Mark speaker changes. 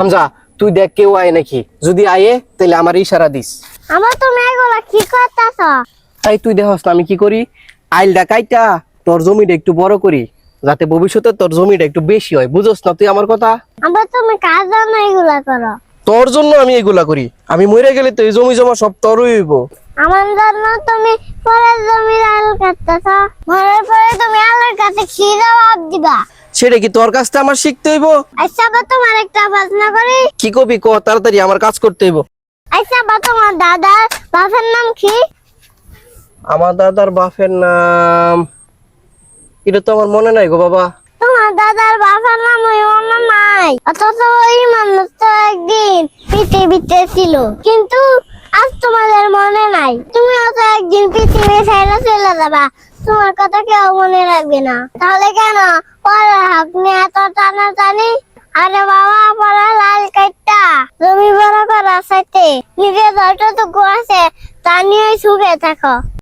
Speaker 1: হামজা তুই দেখ কেউ আয় নাকি? যদি আয়ে তাহলে আমার ইশারা দিস।
Speaker 2: আমার তুমি এগুলা কি করতেছ?
Speaker 1: তাই তুই দেখস না আমি কি করি? আইলটা কাইটা তোর জমিটা একটু বড় করি যাতে ভবিষ্যতে তোর জমিটা একটু বেশি হয়। বুঝোস না তুই আমার কথা?
Speaker 2: আমার তুমি কাজ জানো এগুলা করো?
Speaker 1: তোর জন্য আমি এগুলা করি। আমি মরে গেলে তো এই জমি জমা সব তোরই হইব।
Speaker 2: আমার জন্য তুমি পরের জমির আল কাটতেছ। মরার পরে তুমি আলোর কাছে কি জবাব দিবা?
Speaker 1: সেটা কি তোর কাছটা আমার শিখতে হইব?
Speaker 2: আচ্ছা বা তোমার একটা প্রশ্ন করি।
Speaker 1: কি কবি ক? তাড়াতাড়ি আমার কাজ করতে হইব।
Speaker 2: আচ্ছা বা তোমার দাদার বাপের নাম কি?
Speaker 1: আমার দাদার বাপের নাম এটা তো আমার মনে নাই গো বাবা।
Speaker 2: তোমার দাদার বাপের নাম ওই মনে নাই। অথচ ওই মানুষ তো একদিন পৃথিবীতে ছিল। কিন্তু আজ তোমাদের মনে নাই। তুমি তো একদিন পৃথিবী ছেড়ে চলে যাবা। তোমার কথা কেউ মনে রাখবে না। তাহলে কেন? আপনি এত টানা টানি আরে বাবা, পড়া লাল কাইটা জমি বড় করার সাথে নিজের যতটুকু আছে তা নিয়ে সুখে থাকো।